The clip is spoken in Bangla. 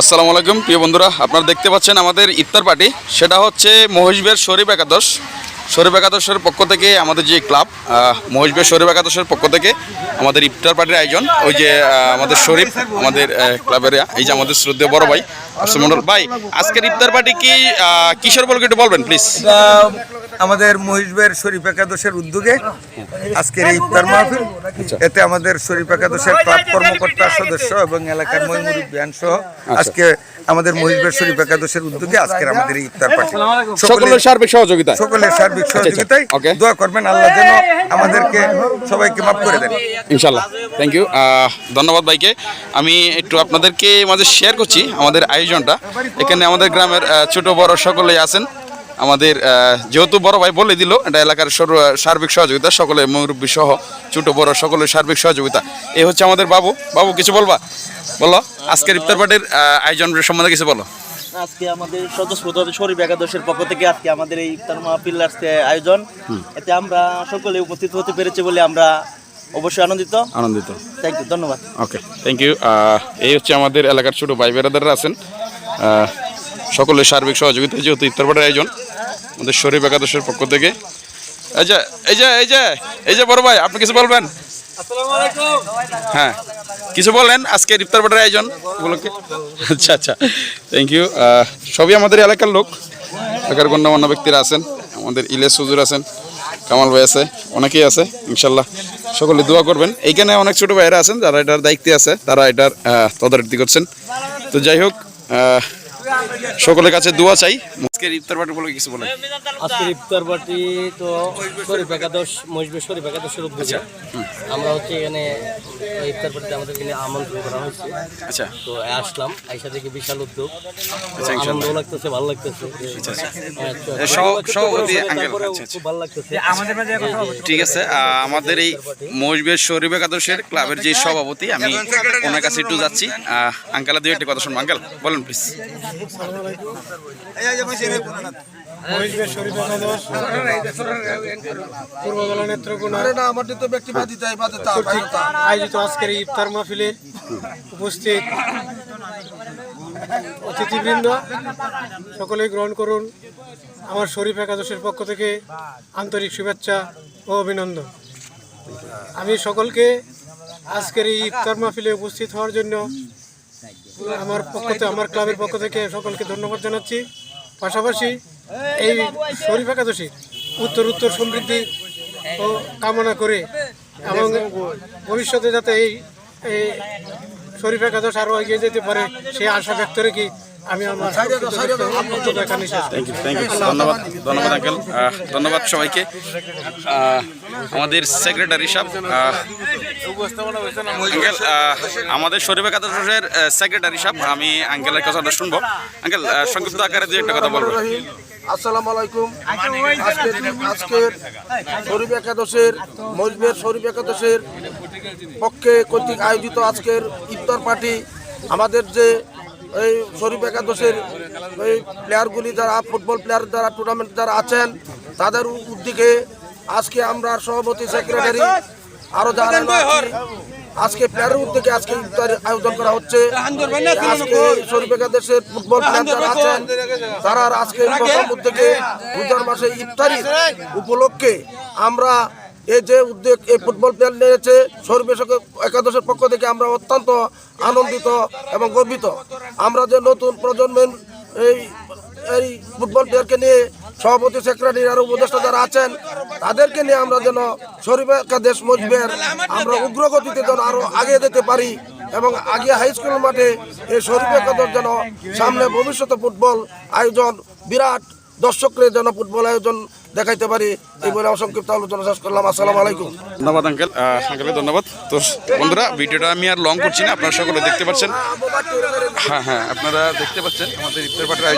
আসসালামু আলাইকুম, প্রিয় বন্ধুরা। আপনারা দেখতে পাচ্ছেন আমাদের ইফতার পার্টি। সেটা হচ্ছে মহিষবের শরীফ একাদশ। শরীফ একাদশের পক্ষ থেকে আমাদের যে ক্লাব মহিষবের শরীফ একাদশের পক্ষ থেকে আমাদের ইফতার পার্টির আয়োজন। ওই যে আমাদের শরীফ, আমাদের ক্লাবের, এই যে আমাদের শ্রদ্ধেয় বড় ভাই মন্ডল ভাই, আজকের ইফতার পার্টি কি কিসের বলকে একটু বলবেন প্লিজ আমাদের মহিষবের শরীফ একাদশের উদ্যোগে আজকের এই ইফতার মাহফিল। এতে আমাদের শরীফ একাদশের ক্লাব কর্মকর্তা সদস্য এবং এলাকার মহিমুরুব বিয়ান সহ আজকে আমাদের মহিষবের শরীফ একাদশের উদ্যোগে আজকের আমাদের এই ইফতার পার্টি। সকলের সার্বিক সহযোগিতা সকলের সার্বিক সহযোগিতায়। দোয়া করবেন আল্লাহ যেন আমাদেরকে সবাইকে মাফ করে দেন। ইনশাল্লাহ থ্যাংক ইউ ধন্যবাদ ভাইকে। আমি একটু আপনাদেরকে মাঝে শেয়ার করছি আমাদের আয়োজনটা। এখানে আমাদের গ্রামের ছোট বড় সকলেই আছেন। আমাদের যেহেতু বড় ভাই বলে দিল এটা এলাকার সর্ব- সার্বিক সহযোগিতা সকলে মুরব্বী সহ ছোট বড় সকলের সার্বিক সহযোগিতা। এই হচ্ছে আমাদের বাবু। বাবু কিছু বলবা? বলো আজকের ইফতার পার্টির আয়োজন সম্বন্ধে কিছু বলো। আজকে আমাদের স্বতঃস্ফূর্ত শরীফ একাদশের পক্ষ থেকে আজকে আমাদের এই ইফতার মাহফিল আয়োজন। এতে আমরা সকলে উপস্থিত হতে পেরেছি বলে আমরা অবশ্যই আনন্দিত। আনন্দিত। থ্যাংক ইউ ধন্যবাদ। ওকে থ্যাংক ইউ এই হচ্ছে আমাদের এলাকার ছোট ভাই বেরাদাররা আছেন সকলের সার্বিক সহযোগিতা যেহেতু ইফতারপাড়ের আয়োজন। আমাদের শরীফ একাদশের পক্ষ থেকে। এই যে এই যে এই যে এই যে বড় ভাই আপনি কিছু বলবেন? হ্যাঁ কিছু বলেন আজকের ইফতারপাড়ের আয়োজন উপলক্ষে? আচ্ছা আচ্ছা থ্যাংক ইউ সবই আমাদের এলাকার লোক এলাকার গণ্যমান্য ব্যক্তিরা আছেন আমাদের ইলেস হুজুর আছেন কামাল ভাই আছে অনেকেই আছে ইনশাল্লাহ সকলে দোয়া করবেন। এইখানে অনেক ছোট ভাইয়েরা আছেন যারা এটার দায়িত্বে আছে তারা এটার তদারকি করছেন। তো যাই হোক সকলের কাছে দোয়া চাই আজকের ইফতার পার্টি বলে কিছু বলেন? আজকের ইফতার পার্টি তো শরীফ একাদশ মহিষবে শরীফ একাদশের উদ্যোগে। আমরা হচ্ছে এখানে ইফতার পার্টিতে আমাদের এখানে আমন্ত্রণ করা হয়েছে। আচ্ছা। তো আসলাম আইসা থেকে বিশাল উদ্যোগ। আচ্ছা, আনন্দ লাগতেছে ভালো লাগতেছে। আচ্ছা, আচ্ছা। খুব ভালো ঠিক আছে আমাদের এই মহিষবের শরীফ একাদশের ক্লাবের যে সভাপতি আমি ওনার কাছে একটু যাচ্ছি। আঙ্কেলা দিয়ে একটি কথা শুনব। আঙ্কেল বলেন প্লিজ নেত্রকোনা। আয়োজিত আজকের ইফতার মাহফিলে উপস্থিত অতিথিবৃন্দ সকলেই গ্রহণ করুন। আমার শরীফ একাদশের পক্ষ থেকে আন্তরিক শুভেচ্ছা ও অভিনন্দন। আমি সকলকে আজকের এই ইফতার মাহফিলে উপস্থিত হওয়ার জন্য আমার পক্ষ থেকে আমার ক্লাবের পক্ষ থেকে সকলকে ধন্যবাদ জানাচ্ছি। পাশাপাশি এই শরীফ একাদশী উত্তর উত্তর সমৃদ্ধি ও কামনা করে এবং ভবিষ্যতে যাতে এই এই শরীফ একাদশ আরও এগিয়ে যেতে পারে সেই আশা ব্যক্ত রেখে আমি আমার থ্যাংক ইউ ধন্যবাদ ধন্যবাদ আঙ্কেল। ধন্যবাদ সবাইকে। আমাদের সেক্রেটারি সাহেব আঙ্কেল আমাদের শরীফ একাদশের সেক্রেটারি সাহেব আমি আঙ্কেলের কথাটা শুনব। আঙ্কেল সংক্ষিপ্ত আকারে দু একটা কথা বলব আসসালামু আলাইকুম। আজকের আজকের শরীফ একাদশের মজবের শরীফ একাদশের পক্ষে কর্তৃক আয়োজিত আজকের ইফতার পার্টি আমাদের যে এই শরীফ একাদশের এই প্লেয়ারগুলি যারা ফুটবল প্লেয়ার যারা টুর্নামেন্ট যারা আছেন, তাদের উদ্যোগে আজকে আমরা সভাপতি সেক্রেটারি আরও যারা আজকে প্লেয়ারের উদ্যোগে আজকে ইফতার আয়োজন করা হচ্ছে। আজকে শরীফ একাদশের ফুটবল প্লেয়ার যারা আছেন, তারা আজকে উদ্যোগে রোজার মাসে ইফতারি উপলক্ষে আমরা এই যে উদ্যোগ এই ফুটবল প্লেয়ার নিয়েছে শরীফ একাদশের পক্ষ থেকে আমরা অত্যন্ত আনন্দিত এবং গর্বিত। আমরা যে নতুন প্রজন্মের এই এই ফুটবল প্লেয়ারকে নিয়ে সভাপতি সেক্রেটারি আর উপদেষ্টা যারা আছেন, তাদেরকে নিয়ে আমরা যেন শরীফ একাদেশ মজবের আমরা উগ্রগতিতে যেন আরও আগে যেতে পারি এবং আগে হাই স্কুল মাঠে এই শরীফ একাদশ যেন সামনে ভবিষ্যতে ফুটবল আয়োজন, বিরাট দর্শকদের যেন ফুটবল আয়োজন দেখাইতে পারি। এই বলে অসংক্ষিপ্ত সংক্ষিপ্ত আলোচনা শেষ করলাম। আসসালামু আলাইকুম। ধন্যবাদ আঙ্কেল। আঙ্কেল ধন্যবাদ। তো বন্ধুরা ভিডিওটা আমি আর লং করছি না। আপনারা সকলে দেখতে পাচ্ছেন। হ্যাঁ হ্যাঁ আপনারা দেখতে পাচ্ছেন আমাদের ইফতার আয়োজন।